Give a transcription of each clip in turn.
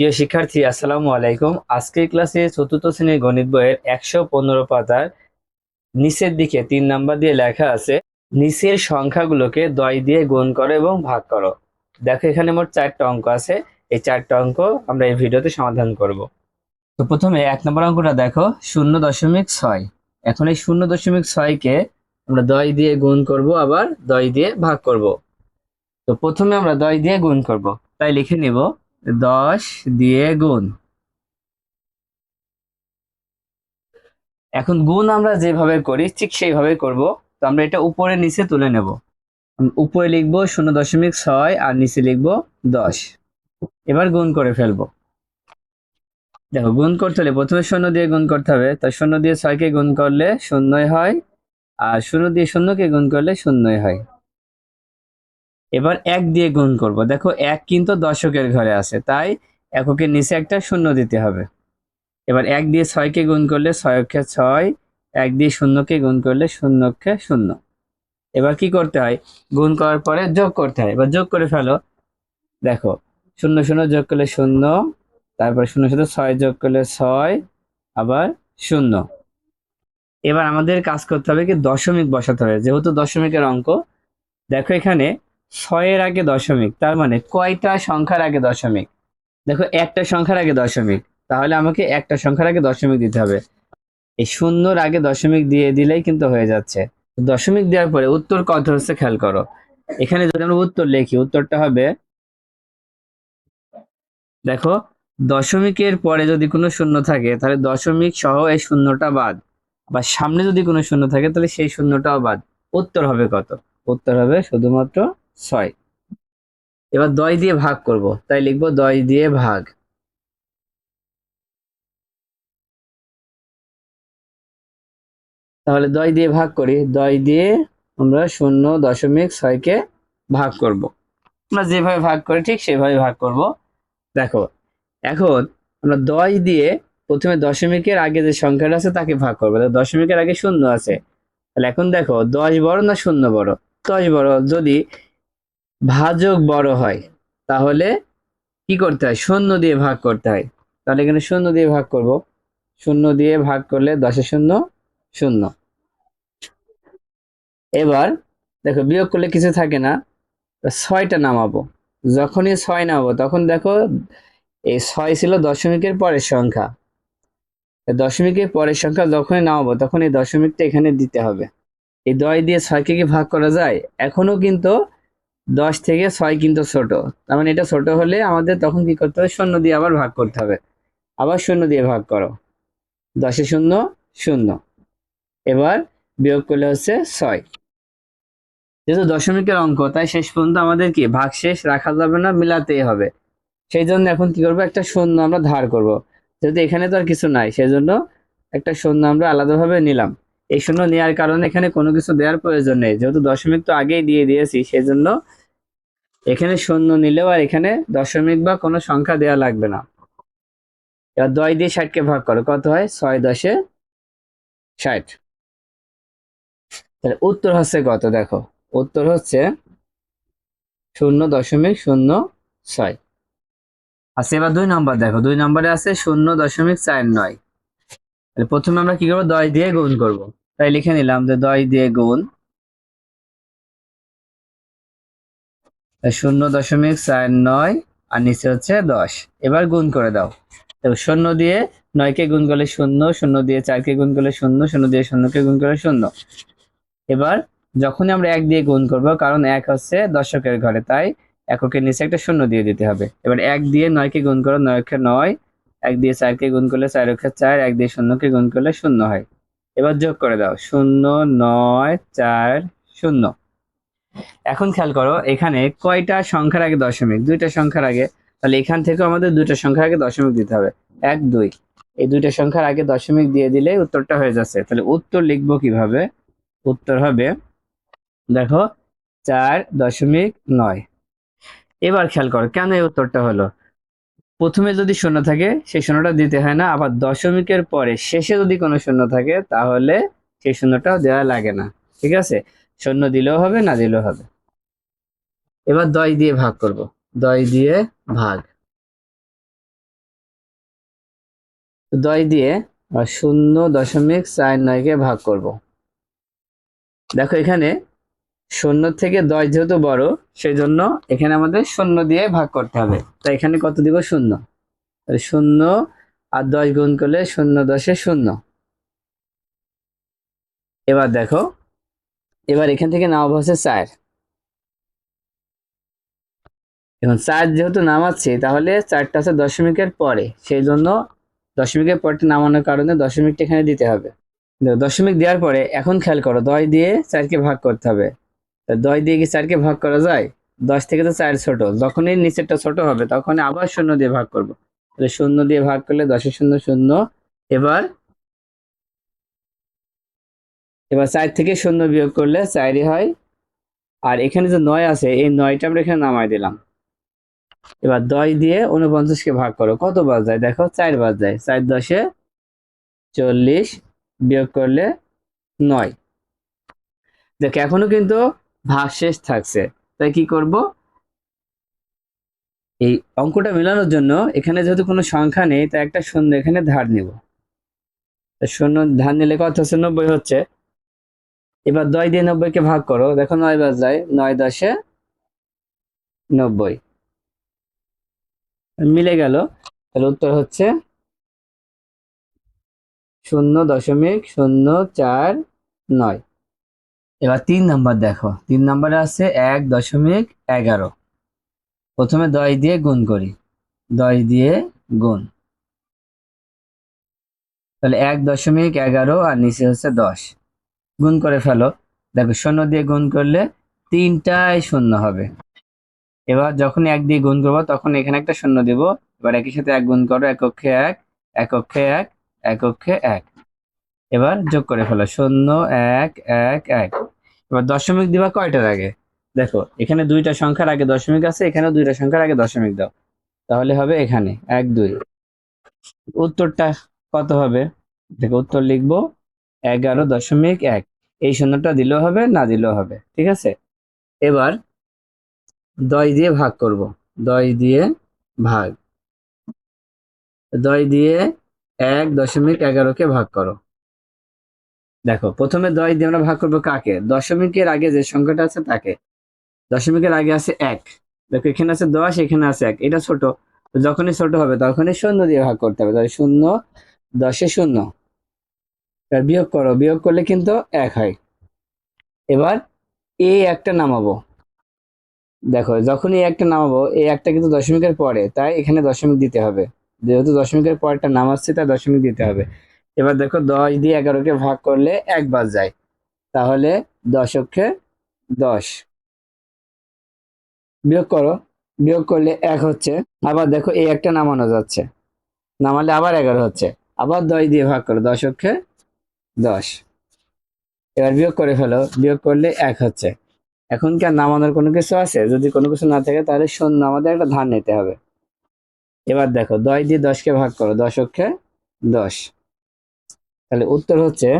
প্রিয় শিক্ষার্থী, আসসালামু আলাইকুম। আজকের ক্লাসে চতুর্থ শ্রেণির গণিত বইয়ের একশো পনেরো পাতার নিচের দিকে তিন নাম্বার দিয়ে লেখা আছে, নিচের সংখ্যাগুলোকে দয় দিয়ে গুণ করো এবং ভাগ করো। দেখো এখানে মোট চারটা অঙ্ক আছে, এই চারটা অঙ্ক আমরা এই ভিডিওতে সমাধান করব। তো প্রথমে এক নম্বর অঙ্কটা দেখো, শূন্য দশমিক ছয়। এখন এই শূন্য দশমিক ছয়কে আমরা দয় দিয়ে গুণ করব, আবার দয় দিয়ে ভাগ করব। তো প্রথমে আমরা দয় দিয়ে গুণ করব। তাই লিখে নিব দশ দিয়ে গুণ। এখন গুণ আমরা যেভাবে করি, ঠিক সেইভাবে করব। তো আমরা এটা উপরে নিচে তুলে নেব। উপরে লিখব শূন্য দশমিক ছয় আর নিচে লিখব দশ। এবার গুণ করে ফেলব। দেখো, গুণ করতে হলে প্রথমে শূন্য দিয়ে গুণ করতে হবে। তো শূন্য দিয়ে ছয়কে গুণ করলে শূন্যই হয়, আর শূন্য দিয়ে শূন্যকে গুণ করলে শূন্যই হয়। এবার এক দিয়ে গুণ করব। দেখো এক কিন্তু দশকের ঘরে আছে, তাই এককের নিচে একটা শূন্য দিতে হবে। এবার এক দিয়ে ছয়কে গুণ করলে ছয়কে ছয়, এক দিয়ে শূন্যকে গুণ করলে শূন্যকে শূন্য। এবার কি করতে হয়? গুণ করার পরে যোগ করতে হয়। এবার যোগ করে ফেলো। দেখো, শূন্য শূন্য যোগ করলে শূন্য, তারপর শূন্য শূন্য ছয় যোগ করলে ছয়, আবার শূন্য। এবার আমাদের কাজ করতে হবে কি দশমিক বসাতে হবে। যেহেতু দশমিকের অঙ্ক, দেখো এখানে ছয়ের আগে দশমিক, তার মানে কয়টা সংখ্যার আগে দশমিক? দেখো, একটা সংখ্যার আগে দশমিক, তাহলে আমাকে একটা সংখ্যার আগে দশমিক দিতে হবে। এই শূন্যর আগে দশমিক দিয়ে দিলেই কিন্তু হয়ে যাচ্ছে। দশমিক দেওয়ার পরে উত্তর কত হচ্ছে খেয়াল করো। এখানে যদি আমরা উত্তর লিখি, উত্তরটা হবে, দেখো, দশমিকের পরে যদি কোনো শূন্য থাকে, তাহলে দশমিক সহ এই শূন্যটা বাদ। বা সামনে যদি কোনো শূন্য থাকে, তাহলে সেই শূন্যটাও বাদ। উত্তর হবে কত? উত্তর হবে শুধুমাত্র ছয়। এবার দয় দিয়ে ভাগ করব। তাই লিখব দয় দিয়ে ভাগ। তাহলে দয় দিয়ে ভাগ করি। দয় দিয়ে আমরা শূন্য দশমিক ছয়কে ভাগ করব। আমরা যেভাবে ভাগ করি, ঠিক সেভাবে ভাগ করব। দেখো, এখন আমরা দয় দিয়ে প্রথমে দশমিকের আগে যে সংখ্যাটা আছে তাকে ভাগ করব। দশমিকের আগে শূন্য আছে। তাহলে এখন দেখো, দশ বড় না শূন্য বড়? দশ বড়। যদি ভাজক বড় হয়, তাহলে কি করতে হয়? শূন্য দিয়ে ভাগ করতে হয়। তাহলে এখানে শূন্য দিয়ে ভাগ করব। শূন্য দিয়ে ভাগ করলে দশে শূন্য শূন্য। এবার দেখো, বিয়োগ করলে কিছু থাকে না ছয়টা নামাবো। যখনই ছয় নামাবো, তখন দেখো, এই ছয় ছিল দশমিকের পরের সংখ্যা। দশমিকের পরের সংখ্যা যখনই নামাবো, তখন এই দশমিকটা এখানে দিতে হবে। এই দয় দিয়ে ছয়কে কি ভাগ করা যায়? এখনও কিন্তু দশ থেকে ছয় কিন্তু ছোট। তার মানে এটা ছোট হলে আমাদের তখন কি করতে হবে? শূন্য দিয়ে আবার ভাগ করতে হবে। আবার শূন্য দিয়ে ভাগ করো। দশে শূন্য শূন্য। এবার বিয়োগ করলে হচ্ছে ছয়। যেহেতু দশমিকের অঙ্ক, তাই শেষ পর্যন্ত আমাদের কি? ভাগ শেষ, রাখা যাবে না, মিলাতেই হবে। সেই জন্য এখন কি করব? একটা শূন্য আমরা ধার করব। যেহেতু এখানে তো আর কিছু নাই, সেই জন্য একটা শূন্য আমরা আলাদাভাবে নিলাম। এই শূন্য নেওয়ার কারণে এখানে কোনো কিছু দেওয়ার প্রয়োজন নেই। যেহেতু দশমিক তো আগেই দিয়ে দিয়েছি, সেই জন্য এখানে শূন্য নিলেও আর এখানে দশমিক বা কোনো সংখ্যা দেওয়া লাগবে না। এবার দয় দিয়ে ষাটকে ভাগ করো, কত হয়? ছয় দশে ষাট। তাহলে উত্তর হচ্ছে কত? দেখো, উত্তর হচ্ছে শূন্য দশমিক শূন্য ছয়। আচ্ছা এবার দুই নম্বর দেখো, দুই নম্বরে আছে শূন্য দশমিক চার নয়। প্রথমে আমরা কি করব? দয় দিয়ে গুণ করব। তাই লিখে নিলাম যে দয় দিয়ে গুণ শূন্য দশমিক চার নয় আর নিচে হচ্ছে দশ। এবার গুণ করে দাও। দেখো শূন্য দিয়ে নয়কে গুণ করলে শূন্য শূন্য দিয়ে চারকে গুণ করলে শূন্য শূন্য দিয়ে শূন্যকে গুণ করলে শূন্য। এবার যখনই আমরা এক দিয়ে গুণ করব, কারণ এক হচ্ছে দশকের ঘরে, তাই এককের নিচে একটা শূন্য দিয়ে দিতে হবে। এবার এক দিয়ে নয়কে গুণ করো, নয়কে নয়, এক দিয়ে চারকে গুণ করলে চার অক্ষে চার, এক দিয়ে শূন্যকে গুণ করলে শূন্য হয়। এবার যোগ করে দাও। শূন্য, নয়, চার, শূন্য। এখন খেয়াল করো, এখানে কয়টা সংখ্যার আগে দশমিক? দুইটা সংখ্যার আগে। তাহলে এখান থেকেও আমাদের দুইটা সংখ্যার আগে দশমিক দিতে হবে। এক, দুই। এই দুইটা সংখ্যার আগে দশমিক দিয়ে দিলে উত্তরটা হয়ে যাচ্ছে। তাহলে উত্তর লিখব কীভাবে? উত্তর হবে, দেখো, চার দশমিক নয়। এবার খেয়াল করো, কেন এই উত্তরটা হলো? প্রথমে যদি শূন্য থাকে, সেই শূন্যটা দিতে হয় না। আবার দশমিকের পরে শেষে যদি কোনো শূন্য থাকে, তাহলে সেই শূন্যটাও দেওয়া লাগে না। ঠিক আছে? শূন্য দিলেও হবে, না দিলেও হবে। এবার দয় দিয়ে ভাগ করব। দয় দিয়ে ভাগ। দিয়ে আমরা শূন্য দশমিক চার নয়কে ভাগ করব। দেখো এখানে শূন্য থেকে দশ যেহেতু বড় সেই জন্য এখানে আমাদের শূন্য দিয়ে ভাগ করতে হবে। তাই এখানে কত দিব? শূন্য। শূন্য আর দশ গুণ করলে শূন্য দশে শূন্য। এবার দেখো এবার এখান থেকে নামাবো হচ্ছে চার এখন চার যেহেতু নামাচ্ছি, তাহলে চারটা আছে দশমিকের পরে। সেই জন্য দশমিকের পরটা নামানোর কারণে দশমিকটা এখানে দিতে হবে। দশমিক দেওয়ার পরে এখন খেয়াল করো, দশ দিয়ে চারকে ভাগ করতে হবে। দশ দিয়ে কি চারকে ভাগ করা যায়? দশ থেকে তো চার ছোট, যখনই নিচেরটা ছোট হবে তখন আবার শূন্য দিয়ে ভাগ করব। তাহলে শূন্য দিয়ে ভাগ করলে দশের শূন্য শূন্য, এবার এবার চার থেকে শূন্য বিয়োগ করলে চারই হয়। আর এখানে যে নয় আছে, এই নয়টা আমরা এখানে নামাই দিলাম। এবার দশ দিয়ে উনপঞ্চাশকে ভাগ করো, কত বাজ যায়? দেখো, চার বাজ যায়। চার দশে চল্লিশ বিয়োগ করলে নয়। দেখ, এখনও কিন্তু ভাগ শেষ থাকছে। তাই কি করব? এই অঙ্কটা মেলানোর জন্য এখানে যেহেতু কোনো সংখ্যা নেই, তাই একটা শূন্য এখানে ধার নিব। শূন্য ধার নিলে কত হচ্ছে? নব্বই হচ্ছে। এবার দশ দিয়ে নব্বইকে ভাগ করো, দেখো নয় বাজ যায়, নয় দশে নব্বই। মিলে গেল, তাহলে উত্তর হচ্ছে শূন্য দশমিক শূন্য চার নয়। এবার তিন নাম্বার দেখো, তিন নাম্বারে আছে এক দশমিক এগারো। প্রথমে দশ দিয়ে গুণ করি দশ দিয়ে গুণ। তাহলে এক দশমিক এগারো আর নিচে হচ্ছে দশ। গুণ করে ফেলো। দেখো, শূন্য দিয়ে গুণ করলে তিনটাই শূন্য হবে। এবার যখন এক দিয়ে গুণ করব, তখন এখানে একটা শূন্য দিব। এবার একই সাথে এক গুণ করো, এক অক্ষে এক এক অক্ষে এক এক অক্ষে এক। এবার যোগ করে ফেলো, শূন্য, এক এক এক। এবার দশমিক দিবা কয়টার আগে? দেখো, এখানে দুইটা সংখ্যার আগে দশমিক আছে এখানে দুইটা সংখ্যার আগে দশমিক দাও। তাহলে হবে এখানে এক, দুই। উত্তরটা কত হবে? দেখো, উত্তর লিখব, এগারো দশমিক এক। এই শূন্যটা দিলেও হবে, না দিলেও হবে, ঠিক আছে? এবার দশ দিয়ে ভাগ করব। দশ দিয়ে ভাগ। দশ দিয়ে এক দশমিক এগারোকে ভাগ করো। দেখো, প্রথমে দশ দিয়ে আমরা ভাগ করব কাকে? দশমিকের আগে যে সংখ্যাটা আছে তাকে। দশমিকের আগে আছে এক। দেখো, এখানে আছে দশ, এখানে আছে এক। এটা ছোট। যখনই ছোট হবে, তখনই শূন্য দিয়ে ভাগ করতে হবে। তাহলে শূন্য দশে শূন্য। এবার বিয়োগ করো, বিয়োগ করলে কিন্তু এক হয়। এবার এই একটা নামাবো। দেখো, যখনই একটা নামাবো এই একটা কিন্তু দশমিকের পরে, তাই এখানে দশমিক দিতে হবে। যেহেতু দশমিকের পরটা নামাচ্ছে, তাই দশমিক দিতে হবে। এবার দেখো, দশ দিয়ে এগারোকে ভাগ করলে এক বাদ যায়। তাহলে দশকে দশ। বিয়োগ করো, বিয়োগ করলে এক হচ্ছে, আবার দেখো এই একটা নামানো যাচ্ছে। নামালে আবার এগারো হচ্ছে। আবার দশ দিয়ে ভাগ করো, দশকে দশ। এবার বিয়োগ করে ফেলো, বিয়োগ করলে এক হচ্ছে। এখন কি আর নামানোর কোনো কিছু আছে? যদি কোনো কিছু না থাকে তাহলে শূন্য, আমাদের একটা ধার নিতে হবে। এবার দেখো দশ দিয়ে দশকে ভাগ করো দশকে দশ। তাহলে উত্তর হচ্ছে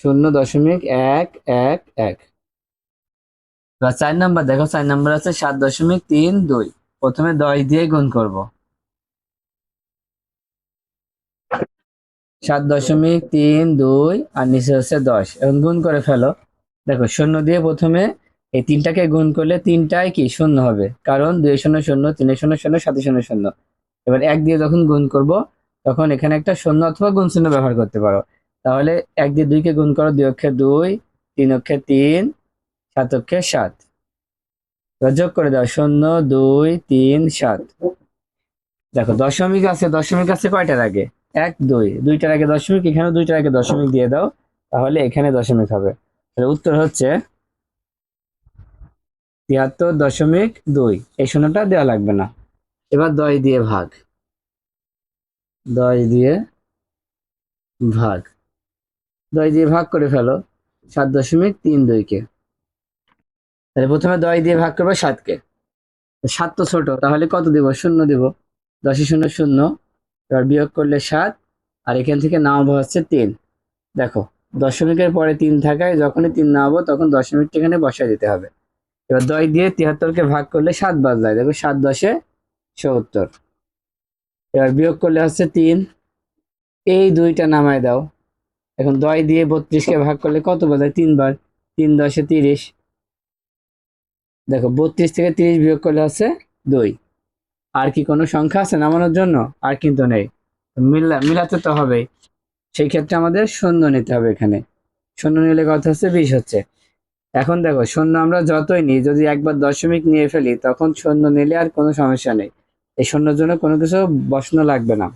শূন্য দশমিক এক এক এক। এবার চার নাম্বার, দেখো চার নাম্বার আছে সাত দশমিক তিন দুই। প্রথমে দশ দিয়ে গুণ করব। সাত দশমিক তিন দুই আর নিচে হচ্ছে দশ। এখন গুণ করে ফেলো। দেখো, শূন্য দিয়ে প্রথমে এই তিনটাকে গুণ করলে তিনটাই কি? শূন্য হবে। কারণ দুই শূন্য শূন্য, তিন শূন্য শূন্য, সাত শূন্য শূন্য। এবার এক দিয়ে যখন গুণ করব, তখন এখানে একটা শূন্য অথবা গুণ শূন্য ব্যবহার করতে পারো। তাহলে এক দিয়ে দুইকে গুণ করো, দুই অক্ষে দুই, তিন অক্ষে তিন, সাত অক্ষে সাত। যোগ করে দাও, শূন্য, দুই, তিন, সাত। দেখো, দশমিক আছে দশমিক আছে কয়টার আগে? এক, দুই। দুইটার আগে দশমিক এখানে দুইটার আগে দশমিক দিয়ে দাও, তাহলে এখানে দশমিক হবে। তাহলে উত্তর হচ্ছে তিয়াত্তর দশমিক দুই। এই শূন্যটা দেওয়া লাগবে না। এবার দশ দিয়ে ভাগ। দশ দিয়ে ভাগ। দশ দিয়ে ভাগ করে ফেলো, সাত দশমিক তিন দুইকে। তাহলে প্রথমে দশ দিয়ে ভাগ করব সাতকে। সাত তো ছোট, তাহলে কত দিব? শূন্য দিব। দশে শূন্য শূন্য। এবার বিয়োগ করলে সাত, আর এখান থেকে নামাবো হচ্ছে তিন। দেখো, দশমিকের পরে তিন থাকায় যখনই তিন নামাবো তখন দশমিকটা এখানে বসায় দিতে হবে। এবার দশ দিয়ে তিয়াত্তরকে ভাগ করলে সাত বাদ যায় দেখো, সাত দশে সত্তর। এবার বিয়োগ করলে হচ্ছে তিন। এই দুইটা নামায় দাও। এখন দশ দিয়ে বত্রিশকে ভাগ করলে কত বোঝায় তিনবার তিন দশে তিরিশ। দেখো, বত্রিশ থেকে তিরিশ বিয়োগ করলে হচ্ছে দুই। আর কি কোনো সংখ্যা আছে নামানোর জন্য? আর কিন্তু নেই। মিলা মিলাতে তো হবেই। সেই ক্ষেত্রে আমাদের শূন্য নিতে হবে এখানে। শূন্য নিলে কথা হচ্ছে? বিশ হচ্ছে। এখন দেখো, শূন্য আমরা যতই নিই, যদি একবার দশমিক নিয়ে ফেলি, তখন শূন্য নিলে আর কোনো সমস্যা নেই। এই শূন্যর জন্য কোনো কিছু বসানো লাগবে না।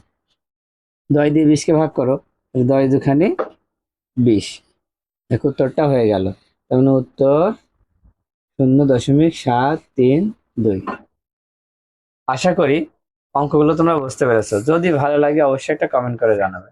দয় দিয়ে বিশকে ভাগ করো। দয় দুখানে বিশ। দেখো উত্তরটা হয়ে গেল। তার মানে উত্তর শূন্য দশমিক সাত তিন দুই। আশা করি অঙ্কগুলো তোমরা বুঝতে পেরেছ। যদি ভালো লাগে অবশ্যই একটা কমেন্ট করে জানাবে।